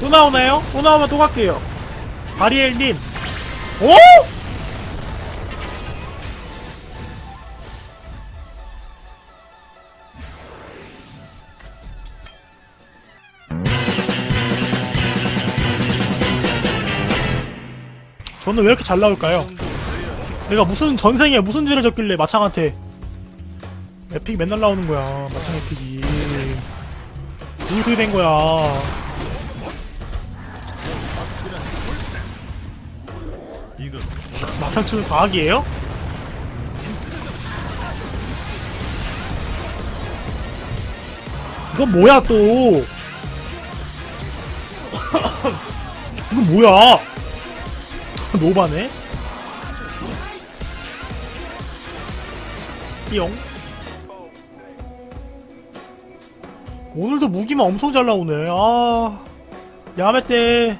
또 나오나요? 또 나오면 또 갈게요. 바리엘님. 오? 저는 왜 이렇게 잘 나올까요? 내가 무슨 전생에 무슨 죄를 졌길래 마창한테 에픽이 맨날 나오는 거야 마창 에픽이 어떻게 된 거야 마창 치는 과학이에요? 이건 뭐야 또? 이건 뭐야? 노바네. 띠용. 오늘도 무기만 엄청 잘 나오네. 아 야매떼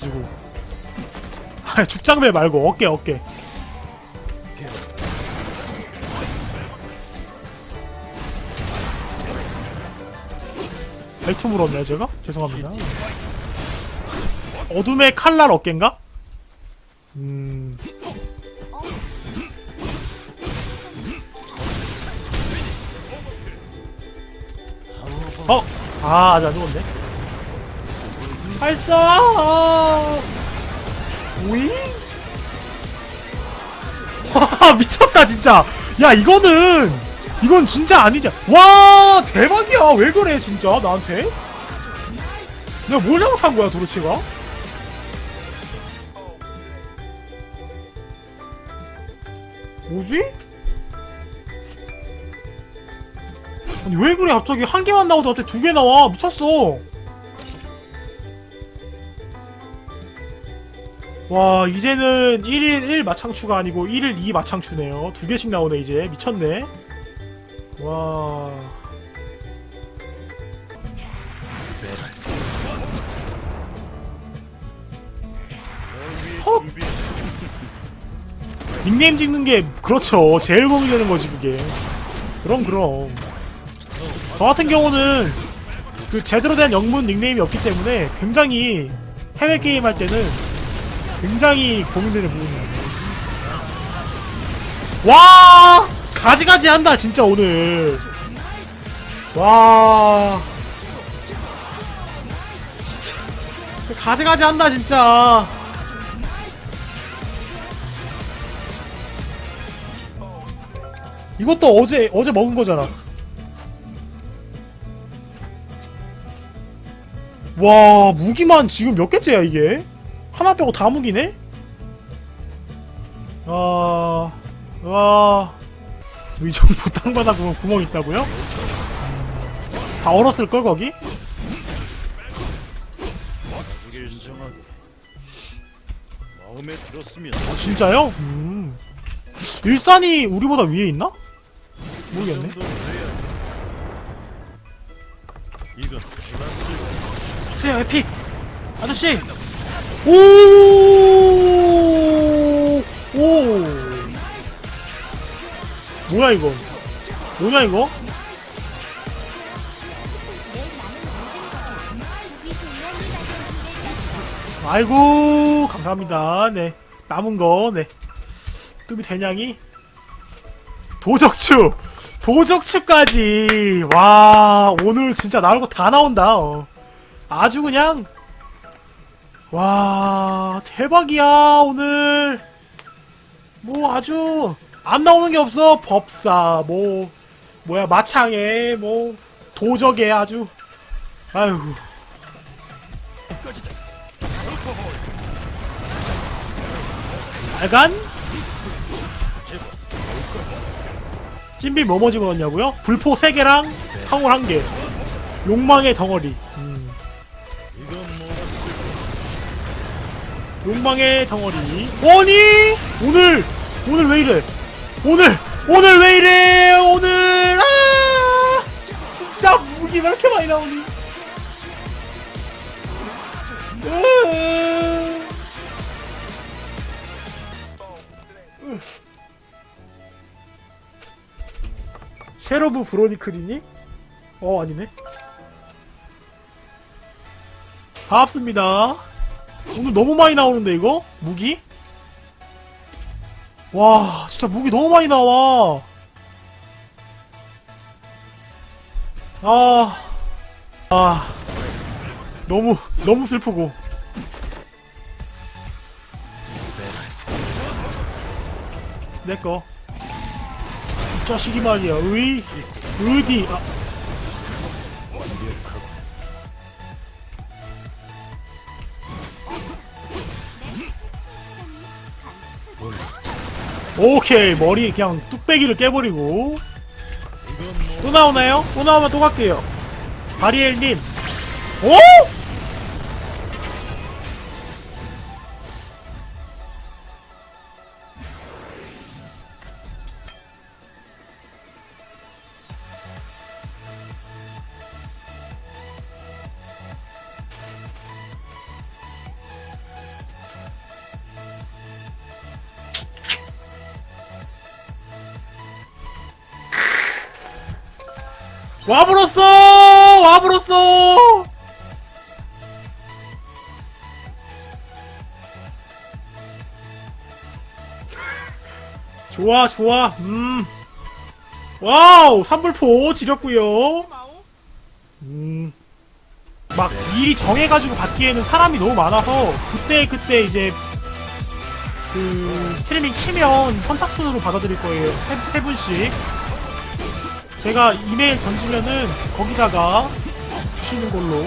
그리고 아, 죽장벨 말고 어깨 어깨 발투 물었네요 제가? 죄송합니다 어둠의 칼날 어깨인가? 음... 어! 아 아직 안 죽었네 발사! 윙? 와 미쳤다 진짜. 야 이거는 이건 진짜 아니지. 와 대박이야. 왜 그래 진짜 나한테? 내가 뭘 잘못한 거야 도대체가? 뭐지? 아니 왜 그래 갑자기 한 개만 나오다 갑자기 두 개 나와? 미쳤어 와 이제는 1일 1 마창추가 아니고 1일 2 마창추네요. 두 개씩 나오네 이제. 미쳤네. 와. 헛! 닉네임 찍는 게 그렇죠. 제일 공이 되는 거지 그게. 그럼 그럼. 저 같은 경우는 그 제대로 된 영문 닉네임이 없기 때문에 굉장히 해외 게임 할 때는 굉장히 고민되는 부분이에요. 와 가지가지 한다 진짜 오늘. 와 진짜 가지가지 한다 진짜. 이것도 어제 어제 먹은 거잖아. 와 무기만 지금 몇 개째야 이게? 하나 빼고 다 무기네? 아... 와... 이 정도 땅바닥 구멍, 구멍 있다고요? 음, 다 얼었을걸 거기? 아 진짜요? 음... 일산이 우리보다 위에 있나? 모르겠네 주세요 에픽! 아저씨! 오! 오! 뭐야 이거? 뭐냐 이거? 아이고 감사합니다. 네 남은 거 네. 뚜비 대냥이 도적추 도적추까지 와 오늘 진짜 나올 거 다 나온다. 어. 아주 그냥 와 대박이야 오늘. 뭐 아주 안 나오는 게 없어. 법사 뭐 뭐야 마창에 뭐 도적에 아주. 아유 빨간? 찐비 뭐뭐 집어넣냐고요? 불포 3개랑 황홀 1개. 욕망의 덩어리. 음. 욕망의 덩어리. 아니 오늘 오늘 왜 이래? 오늘 오늘 왜 이래? 오늘 아 진짜 무기 왜 이렇게 많이 나오니? 으. 으. 쉐러브 브로니클이니? 어 아니네. 반갑습니다. 오늘 너무 많이 나오는데 이거? 무기? 와 진짜 무기 너무 많이 나와. 아, 아, 너무 너무 슬프고. 내 거. 이 자식이 말이야. 의, 의디. 아, 오케이 머리 그냥 뚝배기를 깨버리고 또 나오나요? 또 나오면 또 갈게요. 바리엘님. 오? 와불었어! 와불었어! 좋아, 좋아, 음. 와우! 삼불포 지렸구요 음. 막 미리 정해가지고 받기에는 사람이 너무 많아서 그때 그때 이제 그 스트리밍 키면 선착순으로 받아드릴 거예요. 세, 세 분씩. 제가 이메일 던지면은 거기다가 주시는 걸로.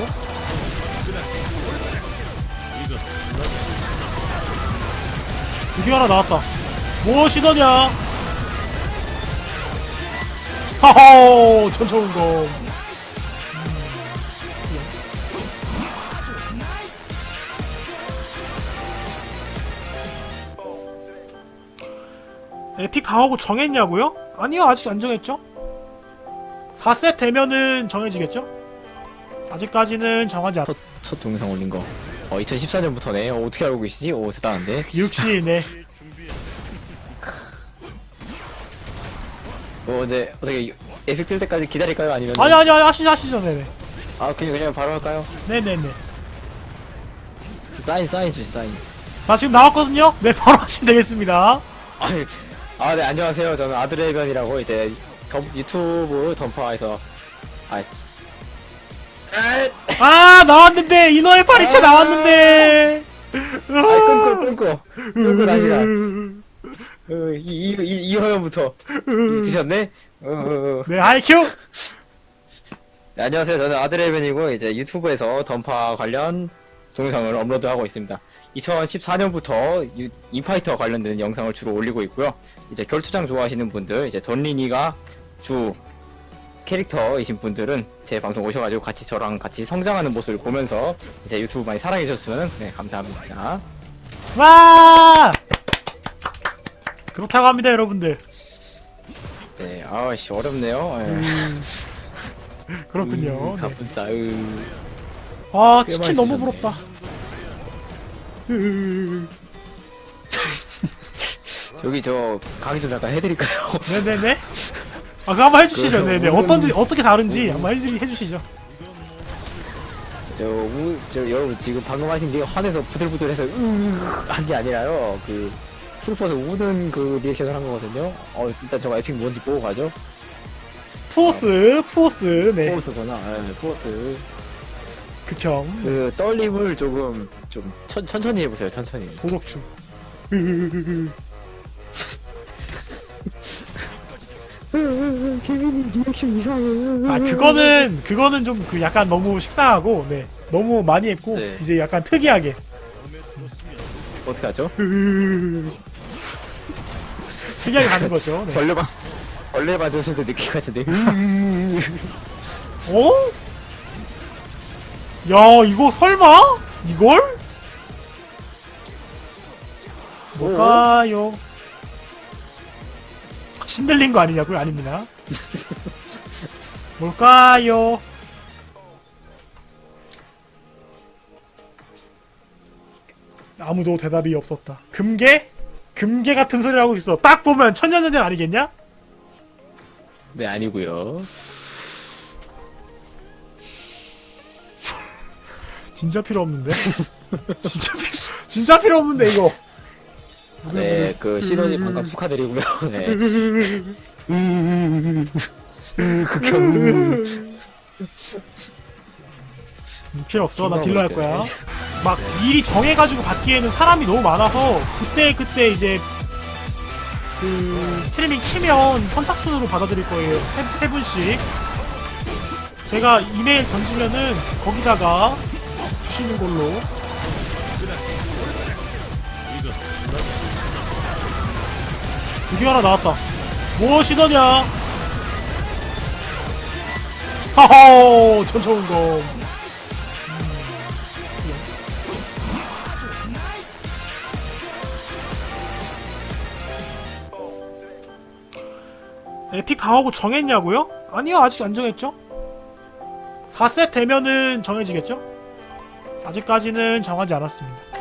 드디어 하나 나왔다. 무엇이더냐? 하하 천천검 에픽 강하고 정했냐고요? 아니요 아직 안 정했죠 4셋 되면은 정해지겠죠? 아직까지는 정하지 않 첫, 첫 동영상 올린 거. 어, 2014년부터네. 어, 어떻게 알고 계시지? 오, 대단한데. 역시 네 뭐, 이제, 어떻게, 에픽 뜰 때까지 기다릴까요? 아니면. 아니 아니 아니 하시죠 하시죠 네네 아, 그냥, 그냥 바로 할까요? 네네네 사인, 사인 주시, 사인. 자 지금 나왔거든요 네 바로 하시면 되겠습니다 아, 아, 네, 안녕하세요. 저는 아드레변이라고, 이제, 덤, 유튜브 던파에서, 아, 아, 아 나왔는데 인어의 파리채 아. 나왔는데 아, 끊고, 끊고. 끊고 다시 가. 어, 이, 이, 이, 이 화면부터. 이 드셨네? 어, 어, 어. 네 하이큐 네, 안녕하세요. 저는 아드레벤이고 이제 유튜브에서 던파 관련 동영상을 업로드하고 있습니다. 2014년부터 유, 인파이터 관련된 영상을 주로 올리고 있고요. 이제 결투장 좋아하시는 분들, 이제 던린이가 주 캐릭터이신 분들은 제 방송 오셔가지고 같이 저랑 같이 성장하는 모습을 보면서 이제 유튜브 많이 사랑해 주셨으면 네, 감사합니다. 와 그렇다고 합니다 여러분들 네, 아씨 어렵네요. 예. 음, 그렇군요 음, 네. 가뿐다. 으. 아꽤 치킨 너무. 부럽다 으, 저기 저 강의 좀 잠깐 해드릴까요? 네네네 아 그거 한번 해주시죠 그, 네네 음. 어떤지 어떻게 다른지 한번 해주, 해주시죠 저, 우, 저 여러분 지금 방금 하신 게 화내서 부들부들해서 으한 게 아니라요. 그 슬퍼서 우는 그 리액션을 한 거거든요. 어 일단 저거 에픽 뭔지 보고 가죠. 푸오스 푸오스 네 포스구나. 네, 포스. 극혐 그 떨림을 조금 좀 천, 천천히 해보세요. 천천히. 도덕충 케빈이 리액션 이상해. 아 그거는 그거는 좀 그 약간 너무 식상하고 네 너무 많이 했고 네. 이제 약간 특이하게 어떻게 하죠? 특이하게 가는 거죠 네. 벌레 만 벌레 맞았을 때 느낌 같은데. 어? 야 이거 설마 이걸 뭘까요? 신들린 거 아니냐고요? 아닙니다. 뭘까요? 아무도 대답이 없었다. 금괴? 금괴 같은 소리를 하고 있어. 딱 보면 천년전쟁 아니겠냐? 네 아니고요. 진짜 필요 없는데? 진짜 필요 진짜 필요 없는데 이거. 네, 그 시너지 반갑 축하드리고요. 네. 극혐. 음, 필요 없어. 나 딜러 할 거야. 막 미리 정해가지고 받기에는 사람이 너무 많아서 그때 그때 이제 그 스트리밍 키면 선착순으로 받아들일 거예요. 세, 세 분씩. 제가 이메일 던지면은 거기다가 주시는 걸로. 드디어 하나 나왔다. 무엇이더냐? 하하, 천천검. 에픽 강하고 정했냐고요? 아니요 아직 안 정했죠 4셋 되면은 정해지겠죠? 아직까지는 정하지 않았습니다